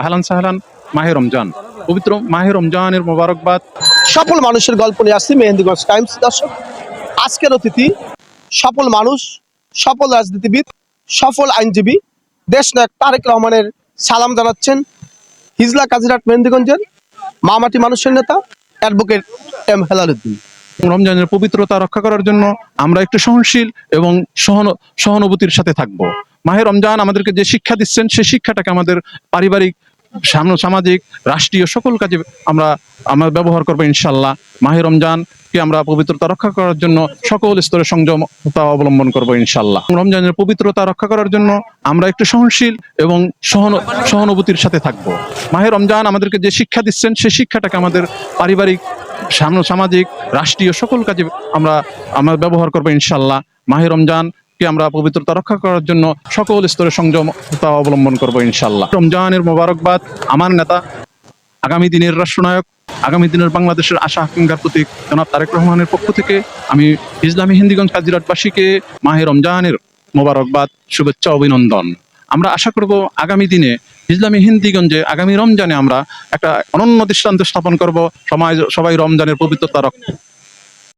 আহলান সাহলান মাহে রমজান। পবিত্র মাহে রমজানের মোবারকবাদ। সফল মানুষের গল্প নিয়ে আসছি মেহেন্দিগঞ্জ টাইমস দর্শক। আজকের অতিথি সফল মানুষ সফল রাজনীতিবিদ সফল আইনজীবী দেশনায়ক তারেক রহমানের সালাম জানাচ্ছেন হিজলা কাজিরাট মেহেন্দিগঞ্জের মামাটি মানুষের নেতা অ্যাডভোকেট এম হেলালুদ্দিন রমজানের পবিত্রতা রক্ষা করার জন্য আমরা একটু সহনশীল এবং সহন সহানুভূতির সাথে থাকব। মাহে রমজান আমাদেরকে যে শিক্ষা দিচ্ছেন সেই শিক্ষাটাকে আমাদের পারিবারিক সামাজিক, রাষ্ট্রীয় সকল কাজে আমরা আমরা ব্যবহার করব ইনশাল্লাহ। মাহে রমজানকে আমরা পবিত্রতা রক্ষা করার জন্য সকল স্তরে সংযমতা অবলম্বন করব ইনশাল্লাহ। রমজানের পবিত্রতা রক্ষা করার জন্য আমরা একটু সহনশীল এবং সহন, সহানুভূতির সাথে থাকব। মাহে রমজান আমাদেরকে যে শিক্ষা দিচ্ছেন, সেই শিক্ষাটাকে আমাদের পারিবারিক সাম- সামাজিক, রাষ্ট্রীয় সকল কাজে আমরা আমরা ব্যবহার করব ইনশাল্লাহ। মাহে রমজানকে আমরা পবিত্রতা রক্ষা করার জন্য সকল স্তরে সংযমতা অবলম্বন করব ইনশাল্লাহ রমজানের মোবারকবাদ আমার নেতা, আগামী দিনের রাষ্ট্রনায়ক, আগামী দিনের বাংলাদেশের আশা আকাঙ্ক্ষার প্রতীক, জনাব তারেক রহমানের পক্ষ থেকে আমি ইসলামী হিন্দিগঞ্জ কাজিরাটবাসীকে মাহে রমজানের মোবারকবাদ, শুভেচ্ছা, অভিনন্দন। আমরা আশা করব আগামী দিনে ইসলামী হিন্দিগঞ্জে আগামী রমজানে আমরা একটা অনন্য দৃষ্টান্ত স্থাপন করব। সমাজ সবাই রমজানের পবিত্রতা